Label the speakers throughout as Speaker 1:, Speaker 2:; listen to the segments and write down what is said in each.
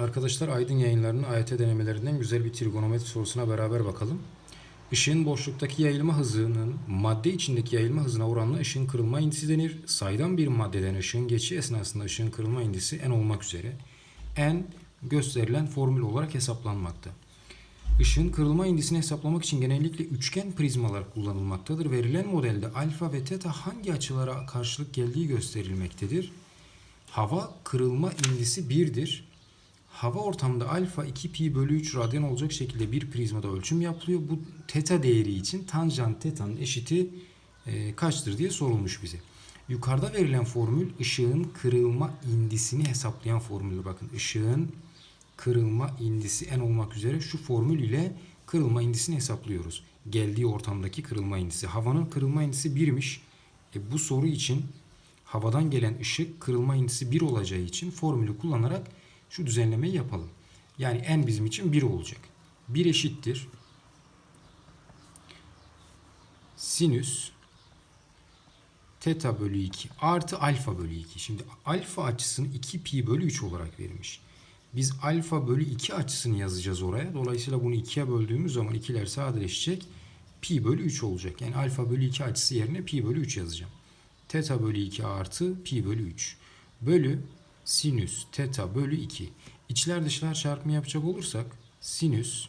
Speaker 1: Arkadaşlar Aydın yayınlarının AYT denemelerinden güzel bir trigonometri sorusuna beraber bakalım. Işığın boşluktaki yayılma hızının madde içindeki yayılma hızına oranla ışığın kırılma indisi denir. Saydam bir maddeden ışığın geçişi esnasında ışığın kırılma indisi n olmak üzere n gösterilen formül olarak hesaplanmakta. Işığın kırılma indisini hesaplamak için genellikle üçgen prizmalar kullanılmaktadır. Verilen modelde alfa ve teta hangi açılara karşılık geldiği gösterilmektedir. Hava kırılma indisi 1'dir. Hava ortamında alfa 2 pi bölü 3 radyan olacak şekilde bir prizmada ölçüm yapılıyor. Bu teta değeri için tanjant teta'nın eşiti e, kaçtır diye sorulmuş bize. Yukarıda verilen formül ışığın kırılma indisini hesaplayan formüldür. Bakın ışığın kırılma indisi n olmak üzere şu formül ile kırılma indisini hesaplıyoruz. Geldiği ortamdaki kırılma indisi. Havanın kırılma indisi 1'miş. E, bu soru için havadan gelen ışık kırılma indisi 1 olacağı için formülü kullanarak şu düzenlemeyi yapalım. Yani n bizim için 1 olacak. 1 eşittir. Sinüs teta bölü 2 artı alfa bölü 2. Şimdi alfa açısını 2 pi bölü 3 olarak vermiş. Biz alfa bölü 2 açısını yazacağız oraya. Dolayısıyla bunu 2'ye böldüğümüz zaman ikiler sadeleşecek. Pi bölü 3 olacak. Yani alfa bölü 2 açısı yerine pi bölü 3 yazacağım. Teta bölü 2 artı pi bölü 3. Bölü sinüs teta bölü 2. İçler dışlar çarpımı yapacak olursak sinüs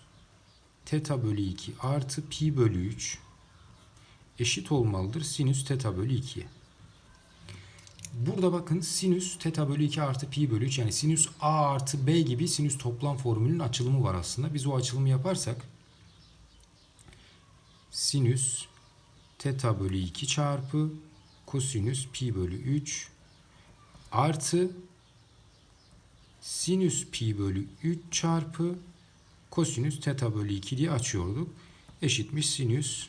Speaker 1: teta bölü 2 artı pi bölü 3 eşit olmalıdır sinüs teta bölü 2'ye. Burada bakın sinüs teta bölü 2 artı pi bölü 3 yani sinüs a artı b gibi sinüs toplam formülünün açılımı var aslında. Biz o açılımı yaparsak sinüs teta bölü 2 çarpı kosinüs pi bölü 3 artı sinüs pi bölü 3 çarpı kosinüs teta bölü 2 diye açıyorduk. Eşitmiş sinüs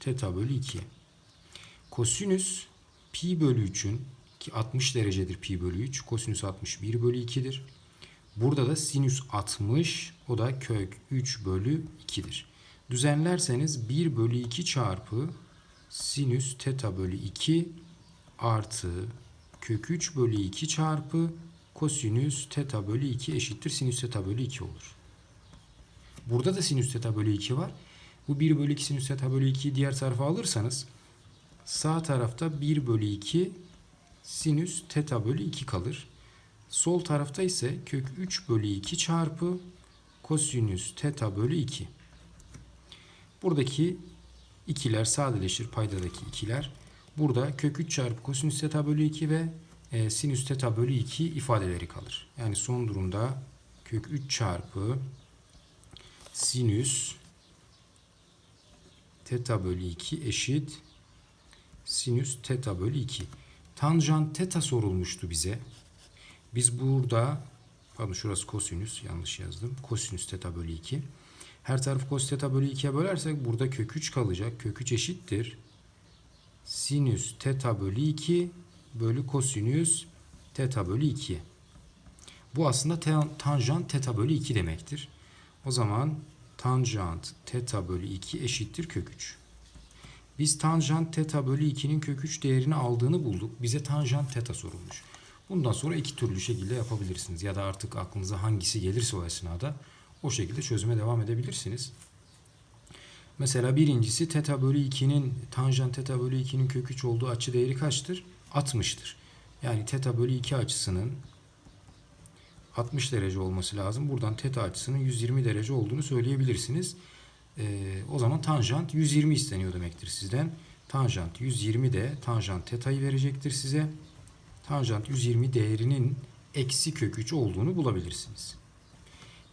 Speaker 1: teta bölü 2. Kosinüs pi bölü 3'ün ki 60 derecedir pi bölü 3. Kosinüs 61 bölü 2'dir. Burada da sinüs 60 o da kök 3 bölü 2'dir. Düzenlerseniz 1 bölü 2 çarpı sinüs teta bölü 2 artı kök 3 bölü 2 çarpı kosinüs teta bölü 2 eşittir sinüs teta bölü 2 olur. Burada da sinüs teta bölü 2 var. Bu 1 bölü 2 sinüs teta bölü 2'yi diğer tarafa alırsanız sağ tarafta 1 bölü 2 sinüs teta bölü 2 kalır. Sol tarafta ise kök 3 bölü 2 çarpı kosinüs teta bölü 2. Buradaki ikiler sadeleşir paydadaki ikiler. Burada kök 3 çarpı kosinüs teta bölü 2 ve e, sinüs teta bölü 2 ifadeleri kalır. Yani son durumda kök 3 çarpı sinüs teta bölü 2 eşit sinüs teta bölü 2. Tanjant teta sorulmuştu bize. Biz burada pardon şurası kosinüs yanlış yazdım. Kosinüs teta bölü 2. Her tarafı kos teta bölü 2'ye bölersek burada kök 3 kalacak. Kök 3 eşittir. Sinüs teta bölü 2 bölü kosinüs teta bölü 2. Bu aslında tanjant teta bölü 2 demektir. O zaman tanjant teta bölü 2 eşittir kök 3. Biz tanjant teta bölü 2'nin kök 3 değerini aldığını bulduk. Bize tanjant teta sorulmuş. Bundan sonra iki türlü şekilde yapabilirsiniz. Ya da artık aklınıza hangisi gelirse o esnada o şekilde çözüme devam edebilirsiniz. Mesela birincisi teta bölü 2'nin tanjant teta bölü 2'nin kök 3 olduğu açı değeri kaçtır? 60'tır. Yani teta bölü 2 açısının 60 derece olması lazım. Buradan teta açısının 120 derece olduğunu söyleyebilirsiniz. Ee, o zaman tanjant 120 isteniyor demektir sizden. Tanjant 120 de tanjant teta'yı verecektir size. Tanjant 120 değerinin eksi kök 3 olduğunu bulabilirsiniz.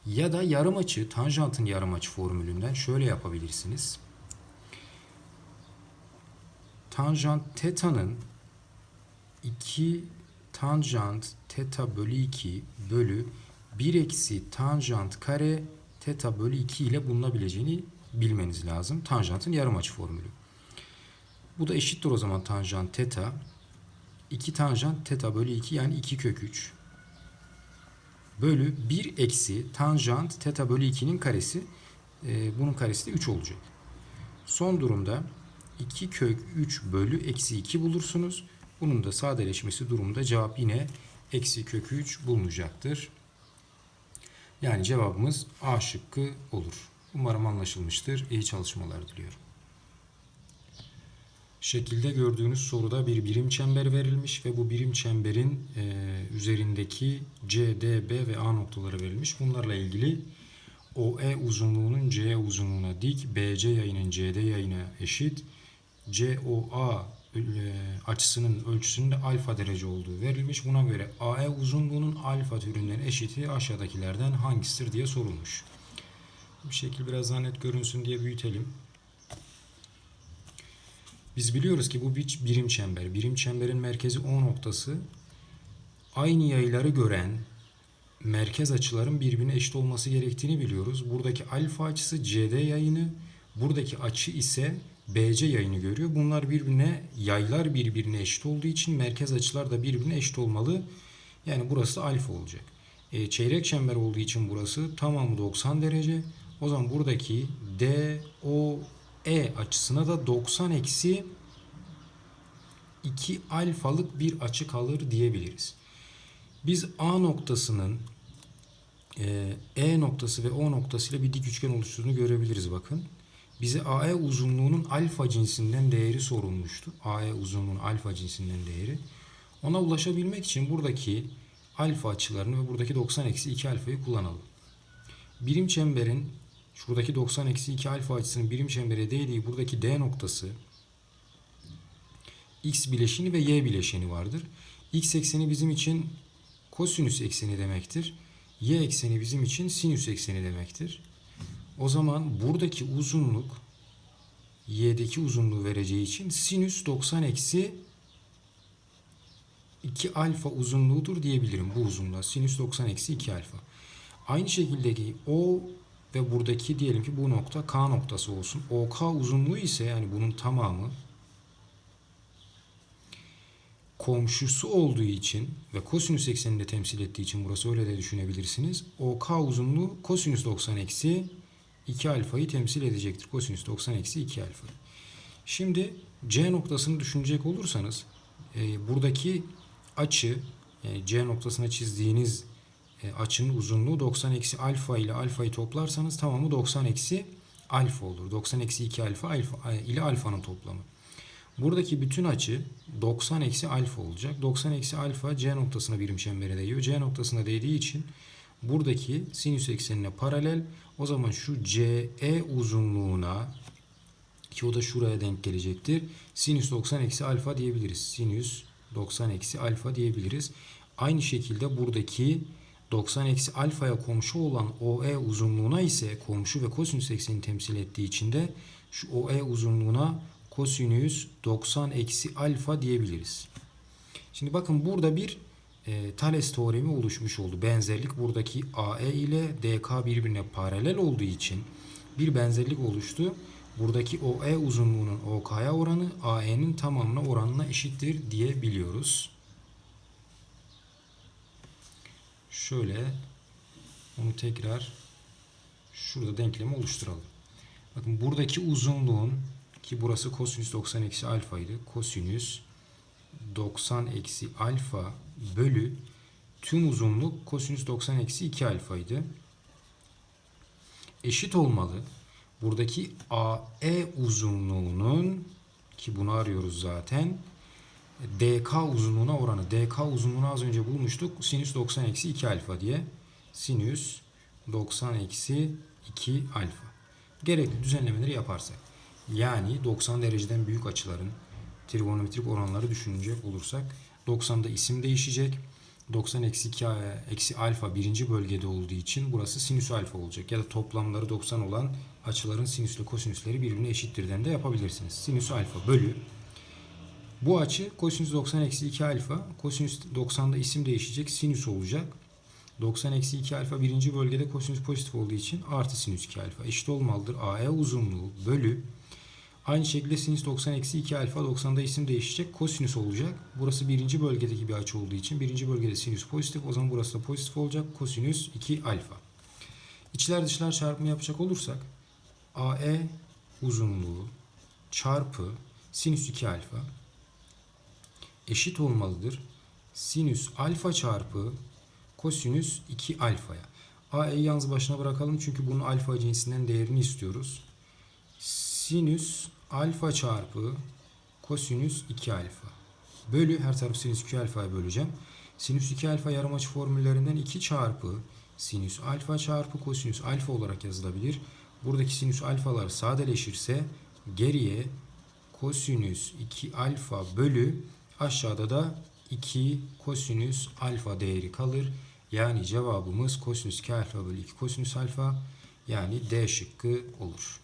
Speaker 1: Ya da yarım açı, tanjantın yarım açı formülünden şöyle yapabilirsiniz. Tanjant teta'nın 2 tanjant teta bölü 2 bölü 1 eksi tanjant kare teta bölü 2 ile bulunabileceğini bilmeniz lazım. Tanjantın yarım açı formülü. Bu da eşittir o zaman tanjant teta. 2 tanjant teta bölü 2 yani 2 kök 3 bölü 1 eksi tanjant teta bölü 2'nin karesi. Ee, bunun karesi de 3 olacak. Son durumda 2 kök 3 bölü eksi 2 bulursunuz. Bunun da sadeleşmesi durumunda cevap yine eksi kök 3 bulunacaktır. Yani cevabımız A şıkkı olur. Umarım anlaşılmıştır. İyi çalışmalar diliyorum. Şekilde gördüğünüz soruda bir birim çember verilmiş ve bu birim çemberin e, üzerindeki C, D, B ve A noktaları verilmiş. Bunlarla ilgili OE uzunluğunun C uzunluğuna dik, BC yayının CD yayına eşit, COA açısının ölçüsünün de alfa derece olduğu verilmiş. Buna göre AE uzunluğunun alfa türünden eşiti aşağıdakilerden hangisidir diye sorulmuş. Bir şekil biraz daha net görünsün diye büyütelim. Biz biliyoruz ki bu bir birim çember. Birim çemberin merkezi O noktası aynı yayları gören merkez açıların birbirine eşit olması gerektiğini biliyoruz. Buradaki alfa açısı CD yayını, buradaki açı ise BC yayını görüyor. Bunlar birbirine yaylar birbirine eşit olduğu için merkez açılar da birbirine eşit olmalı. Yani burası alfa olacak. E, çeyrek çember olduğu için burası tamamı 90 derece. O zaman buradaki DOE açısına da 90 eksi 2 alfalık bir açı kalır diyebiliriz. Biz A noktasının e, E noktası ve O noktası ile bir dik üçgen oluşturduğunu görebiliriz bakın. Bize AE uzunluğunun alfa cinsinden değeri sorulmuştu. AE uzunluğunun alfa cinsinden değeri. Ona ulaşabilmek için buradaki alfa açılarını ve buradaki 90 eksi 2 alfayı kullanalım. Birim çemberin şuradaki 90 eksi 2 alfa açısının birim çembere değdiği buradaki D noktası x bileşeni ve y bileşeni vardır. x ekseni bizim için kosinüs ekseni demektir. y ekseni bizim için sinüs ekseni demektir. O zaman buradaki uzunluk y'deki uzunluğu vereceği için sinüs 90 eksi 2 alfa uzunluğudur diyebilirim bu uzunluğa. Sinüs 90 eksi 2 alfa. Aynı şekilde o ve buradaki diyelim ki bu nokta K noktası olsun. OK uzunluğu ise yani bunun tamamı komşusu olduğu için ve kosinüs eksenini de temsil ettiği için burası öyle de düşünebilirsiniz. OK uzunluğu kosinüs 90 eksi 2 alfayı temsil edecektir. Kosinüs 90 eksi 2 alfa. Şimdi C noktasını düşünecek olursanız e, buradaki açı yani C noktasına çizdiğiniz e, açının uzunluğu 90 eksi alfa ile alfayı toplarsanız tamamı 90 eksi alfa olur. 90 eksi 2 alfa, alfa ile alfanın toplamı. Buradaki bütün açı 90 eksi alfa olacak. 90 eksi alfa C noktasına birim çembere değiyor. C noktasına değdiği için buradaki sinüs eksenine paralel. O zaman şu CE uzunluğuna ki o da şuraya denk gelecektir. Sinüs 90 eksi alfa diyebiliriz. Sinüs 90 eksi alfa diyebiliriz. Aynı şekilde buradaki 90 eksi alfaya komşu olan OE uzunluğuna ise komşu ve kosinüs ekseni temsil ettiği için de şu OE uzunluğuna kosinüs 90 eksi alfa diyebiliriz. Şimdi bakın burada bir e, Thales teoremi oluşmuş oldu. Benzerlik buradaki AE ile DK birbirine paralel olduğu için bir benzerlik oluştu. Buradaki OE uzunluğunun OK'ya oranı AE'nin tamamına oranına eşittir diyebiliyoruz. Şöyle onu tekrar şurada denklemi oluşturalım. Bakın buradaki uzunluğun ki burası kosinüs 90 eksi alfaydı. Kosinüs 90 eksi alfa bölü tüm uzunluk kosinüs 90 eksi 2 alfaydı. Eşit olmalı. Buradaki AE uzunluğunun ki bunu arıyoruz zaten DK uzunluğuna oranı. DK uzunluğunu az önce bulmuştuk. Sinüs 90 eksi 2 alfa diye. Sinüs 90 eksi 2 alfa. Gerekli düzenlemeleri yaparsak. Yani 90 dereceden büyük açıların trigonometrik oranları düşünecek olursak 90'da isim değişecek. 90 eksi 2 eksi alfa birinci bölgede olduğu için burası sinüs alfa olacak. Ya da toplamları 90 olan açıların sinüsle kosinüsleri birbirine eşittirden de yapabilirsiniz. Sinüs alfa bölü bu açı kosinüs 90 eksi 2 alfa. Kosinüs 90'da isim değişecek. Sinüs olacak. 90 eksi 2 alfa birinci bölgede kosinüs pozitif olduğu için artı sinüs 2 alfa eşit olmalıdır. AE uzunluğu bölü Aynı şekilde sinüs 90 eksi 2 alfa 90'da isim değişecek. Kosinüs olacak. Burası birinci bölgedeki bir açı olduğu için birinci bölgede sinüs pozitif. O zaman burası da pozitif olacak. Kosinüs 2 alfa. İçler dışlar çarpımı yapacak olursak AE uzunluğu çarpı sinüs 2 alfa eşit olmalıdır. Sinüs alfa çarpı kosinüs 2 alfaya. AE'yi yalnız başına bırakalım çünkü bunun alfa cinsinden değerini istiyoruz. Sinüs alfa çarpı kosinüs 2 alfa. Bölü her tarafı sinüs 2 alfaya böleceğim. Sinüs 2 alfa yarım açı formüllerinden 2 çarpı sinüs alfa çarpı kosinüs alfa olarak yazılabilir. Buradaki sinüs alfalar sadeleşirse geriye kosinüs 2 alfa bölü aşağıda da 2 kosinüs alfa değeri kalır. Yani cevabımız kosinüs 2 alfa bölü 2 kosinüs alfa yani D şıkkı olur.